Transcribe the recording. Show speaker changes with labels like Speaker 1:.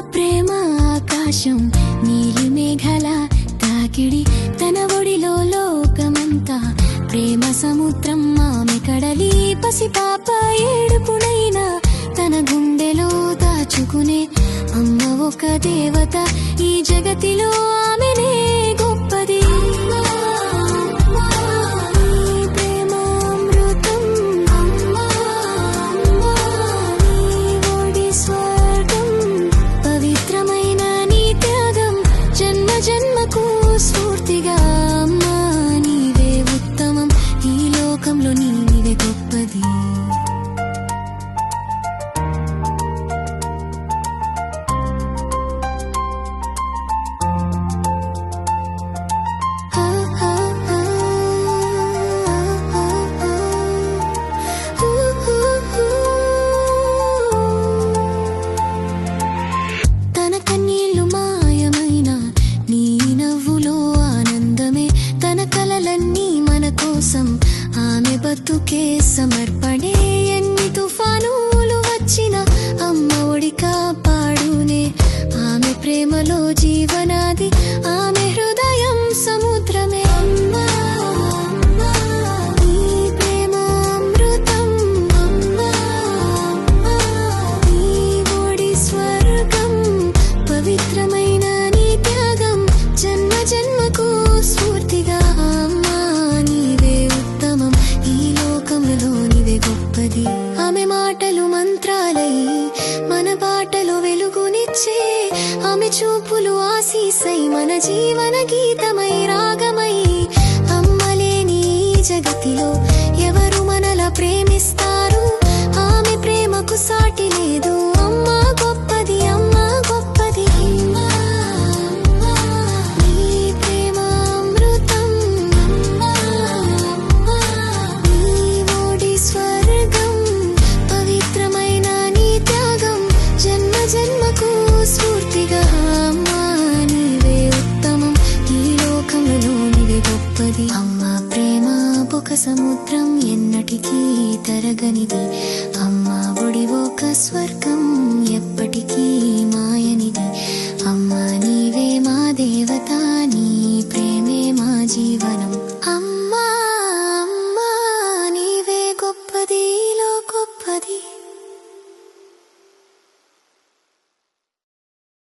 Speaker 1: ప్రేమ ఆకాశం నీలి తాకిడి తన ఒడిలో లోకమంతా. ప్రేమ సముద్రం ఆమె కడలి పసిపాప తన గుండెలో దాచుకునే అమ్మ ఒక దేవత ఈ జగతిలో కోసం ఆమె బతుకే సమర్పణే ఆమె మాటలు మంత్రాలై మన పాటలు వెలుగునిచ్చే ఆమె చూపులు ఆశీసై మన జీవన గీతమై రాగమై. అమ్మలేని జగతిలో ఎవరు మనల ప్రేమిస్తారు? ఆమె ప్రేమకు సాటి లేదు. సముద్రం ఎన్నటికీ తరగనిది. అమ్మ ఒడి ఒక స్వర్గం ఎప్పటికీ